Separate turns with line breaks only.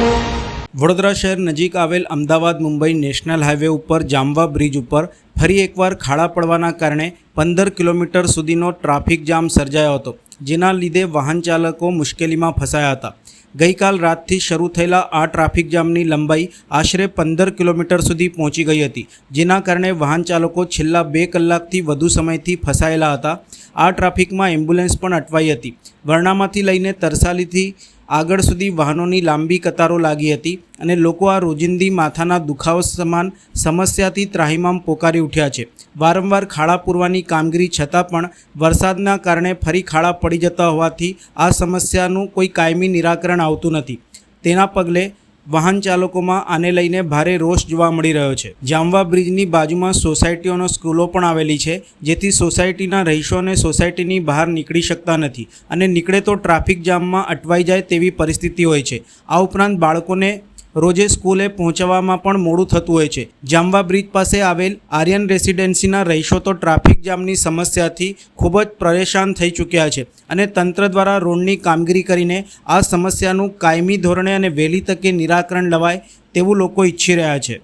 વડોદરા શહેર નજીક આવેલ અમદાવાદ મુંબઈ નેશનલ હાઈવે ઉપર જામવા બ્રિજ ઉપર ફરી એકવાર ખાડા પડવાના કારણે પંદર કિલોમીટર સુધીનો ટ્રાફિક જામ સર્જાયો હતો, જેના લીધે વાહન ચાલકો મુશ્કેલીમાં ફસાયા હતા. ગઈકાલ રાતથી શરૂ થયેલા આ ટ્રાફિક જામની લંબાઈ આશરે પંદર કિલોમીટર સુધી પહોંચી ગઈ હતી, જેના કારણે વાહન ચાલકો છેલ્લા બે કલાકથી વધુ સમયથી ફસાયેલા હતા. આ ટ્રાફિકમાં એમ્બ્યુલન્સ પણ અટવાઈ હતી. વર્ણામાંથી લઈને તરસાલીથી આગળ સુધી વાહનોની લાંબી કતારો લાગી હતી અને લોકો આ રોજિંદી માથાના દુખાવો સમાન સમસ્યાથી ત્રાહિમામ પોકારી ઉઠ્યા છે. વારંવાર ખાડા પૂરવાની કામગીરી છતાં પણ વરસાદના કારણે ફરી ખાડા પડી જતા હોવાથી આ સમસ્યાનું કોઈ કાયમી નિરાકરણ આવતું નથી. તેના પગલે વાહન ચાલકોમાં આને લઈને ભારે રોષ જોવા મળી રહ્યો છે. જામવા બ્રિજની બાજુમાં સોસાયટીઓનો સ્કૂલો પણ આવેલી છે, જેથી સોસાયટીના રહીશોને સોસાયટીની બહાર નીકળી શકતા નથી અને નીકળે તો ટ્રાફિક જામમાં અટવાઈ જાય તેવી પરિસ્થિતિ હોય છે. આ ઉપરાંત બાળકોને રોજે સ્કૂલે પહોંચવામાં પણ મોડું થતું હોય છે. જામવા બ્રિજ પાસે આવેલ આર્યન રેસિડેન્સીના રહીશો તો ટ્રાફિક જામની સમસ્યાથી ખૂબ જ પરેશાન થઈ ચૂક્યા છે અને તંત્ર દ્વારા રોડની કામગીરી કરીને આ સમસ્યાનું કાયમી ધોરણે અને વહેલી તકે નિરાકરણ લવાય તેવું લોકો ઈચ્છી રહ્યા છે.